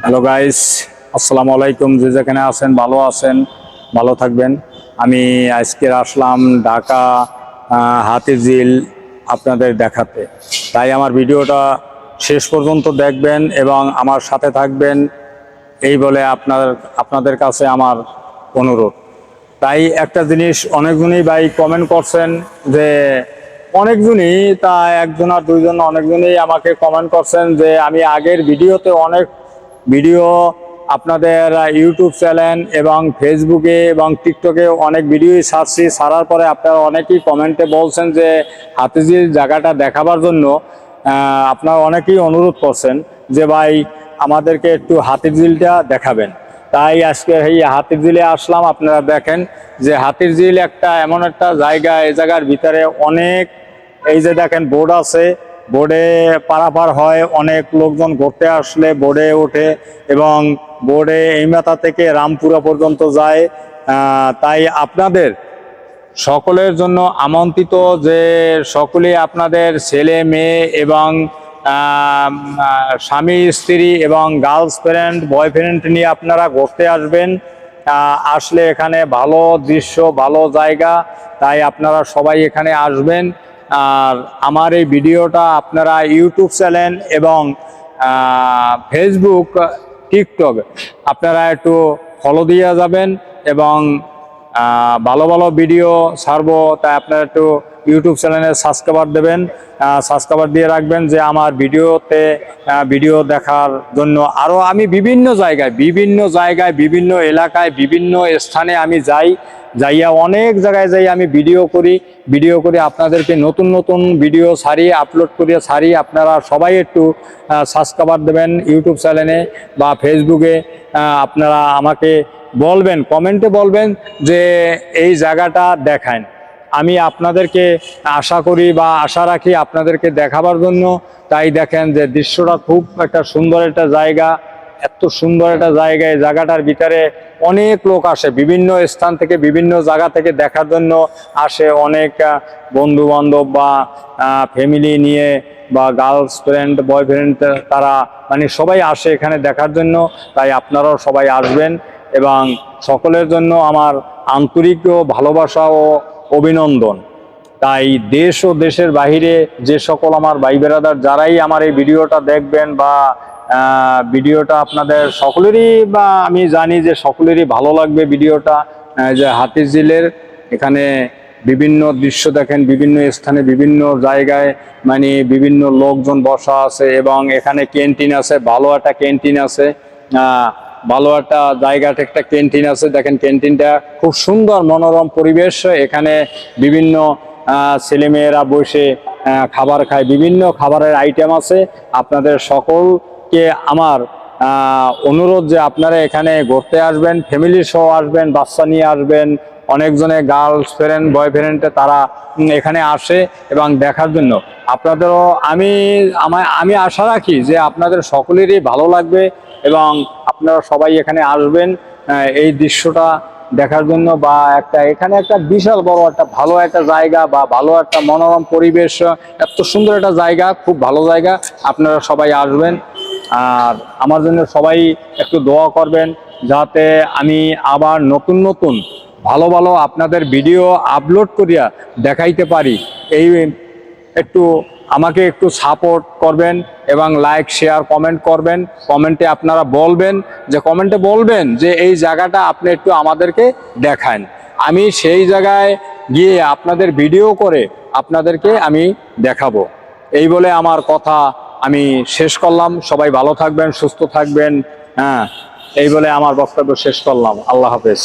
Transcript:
Hello guys আসসালামু আলাইকুম যে যেখানে আছেন ভালো আছেন ভালো থাকবেন। আমি আজকের আসলাম ঢাকা আহ, হাতিঝিল আপনাদের দেখাতে। তাই আমার ভিডিওটা শেষ পর্যন্ত দেখবেন এবং আমার সাথে থাকবেন। এই বলে আপনার আপনাদের কাছে আমার অনুরোধ। তাই একটা জিনিস অনেকজনই ভাই কমেন্ট করছেন যে অনেকজনই তা একজন আর দুইজন অনেকজনই আমাকে কমেন্ট করছেন যে আমি আগের ভিডিওতে অনেক ভিডিও আপনাদের ইউটিউব চ্যানেল এবং ফেসবুকে এবং টিকটকে অনেক ভিডিওই ছাড়ছি। ছাড়ার পরে আপনারা অনেকেই কমেন্টে বলছেন যে হাতিঝিল জায়গাটা দেখাবার জন্য আপনারা অনেকেই অনুরোধ করছেন যে, ভাই, আমাদেরকে একটু হাতিঝিলটা দেখাবেন। তাই আজকে এই হাতির ঝিলে আসলাম। আপনারা দেখেন যে হাতির ঝিল একটা এমন একটা জায়গা, এই জায়গার ভিতরে অনেক, এই যে দেখেন, বোর্ড আছে। বোর্ডে পারাপার হয়, অনেক লোকজন ঘুরতে আসলে বোর্ডে ওঠে এবং বোর্ডে এই মাথা থেকে রামপুরা পর্যন্ত যায়। তাই আপনাদের সকলের জন্য আমন্ত্রিত যে সকলে আপনাদের ছেলে, মেয়ে এবং স্বামী, স্ত্রী এবং গার্লস ফ্রেন্ড বয়ফ্রেন্ড নিয়ে আপনারা ঘুরতে আসবেন। আসলে এখানে ভালো দৃশ্য, ভালো জায়গা, তাই আপনারা সবাই এখানে আসবেন। আর আমার এই ভিডিওটা আপনারা ইউটিউব চ্যানেল এবং ফেসবুক টিকটক আপনারা একটু ফলো দিয়ে যাবেন এবং ভালো ভালো ভিডিও ছাড়বো, তাই আপনারা একটু ইউটিউব চ্যানেলে সাবস্ক্রাইবার দেবেন। সাবস্ক্রাইবার দিয়ে রাখবেন যে আমার ভিডিওতে ভিডিও দেখার জন্য। আরও আমি বিভিন্ন জায়গায় বিভিন্ন জায়গায়, বিভিন্ন এলাকায়, বিভিন্ন স্থানে আমি যাই, যাইয়া অনেক জায়গায় যাই আমি ভিডিও করি। ভিডিও করে আপনাদেরকে নতুন নতুন ভিডিও ছাড়ি আপলোড করিয়ে ছাড়ি। আপনারা সবাই একটু সাবস্ক্রাইবার দেবেন ইউটিউব চ্যানেলে বা ফেসবুকে আপনারা আমাকে বলবেন, কমেন্টে বলবেন যে এই জায়গাটা দেখান। আমি আপনাদেরকে আশা করি বা আশা রাখি আপনাদেরকে দেখাবার জন্য। তাই দেখেন যে দৃশ্যটা খুব একটা সুন্দর একটা জায়গা, এত সুন্দর একটা জায়গা। এই জায়গাটার ভিতরে অনেক লোক আসে, বিভিন্ন স্থান থেকে, বিভিন্ন জায়গা থেকে দেখার জন্য আসে। অনেক বন্ধু বান্ধব বা ফ্যামিলি নিয়ে বা গার্লস ফ্রেন্ড বয়ফ্রেন্ড তারা মানে সবাই আসে এখানে দেখার জন্য। তাই আপনারাও সবাই আসবেন। এবং সকলের জন্য আমার আন্তরিক ও ভালোবাসা ও অভিনন্দন। তাই দেশ ও দেশের বাহিরে যে সকল আমার ভাই বেরাদার যারাই আমার এই ভিডিওটা দেখবেন বা ভিডিওটা আপনাদের সকলেরই বা আমি জানি যে সকলেরই ভালো লাগবে ভিডিওটা যে হাতিঝিলের এখানে বিভিন্ন দৃশ্য দেখেন, বিভিন্ন স্থানে, বিভিন্ন জায়গায় মানে বিভিন্ন লোকজন বসা আছে এবং এখানে ক্যান্টিন আছে, ভালো একটা ক্যান্টিন আছে। ভালো একটা জায়গাতে একটা ক্যান্টিন আছে। দেখেন ক্যান্টিনটা খুব সুন্দর, মনোরম পরিবেশ। এখানে বিভিন্ন ছেলেমেয়েরা বসে খাবার খায়। বিভিন্ন খাবারের আইটেম আছে। আপনাদের সকলকে আমার অনুরোধ যে আপনারা এখানে ঘুরতে আসবেন ফ্যামিলি সহ আসবেন, বাচ্চা নিয়ে আসবেন। অনেকজনে গার্লস ফ্রেন্ড বয়ফ্রেন্ড তারা এখানে আসে এবং দেখার জন্য। আপনাদেরও আমি আমি আশা রাখি যে আপনাদের সকলেরই ভালো লাগবে। এবং আপনারা সবাই এখানে আসবেন এই দৃশ্যটা দেখার জন্য বা একটা, এখানে একটা বিশাল বড় একটা ভালো একটা জায়গা বা ভালো একটা মনোরম পরিবেশ, এত সুন্দর একটা জায়গা, খুব ভালো জায়গা, আপনারা সবাই আসবেন। আর আমার জন্য সবাই একটু দোয়া করবেন যাতে আমি আবার নতুন নতুন ভালো ভালো আপনাদের ভিডিও আপলোড করিয়া দেখাইতে পারি। এই একটু আমাকে একটু সাপোর্ট করবেন এবং লাইক শেয়ার কমেন্ট করবেন। কমেন্টে আপনারা বলবেন যে কমেন্টে বলবেন যে, এই জায়গাটা আপনি একটু আমাদেরকে দেখান। আমি সেই জায়গায় গিয়ে আপনাদের ভিডিও করে আপনাদেরকে আমি দেখাবো। এই বলে আমার কথা আমি শেষ করলাম। সবাই ভালো থাকবেন, সুস্থ থাকবেন। হ্যাঁ এই বলে আমার বক্তব্য শেষ করলাম। আল্লাহ হাফেজ।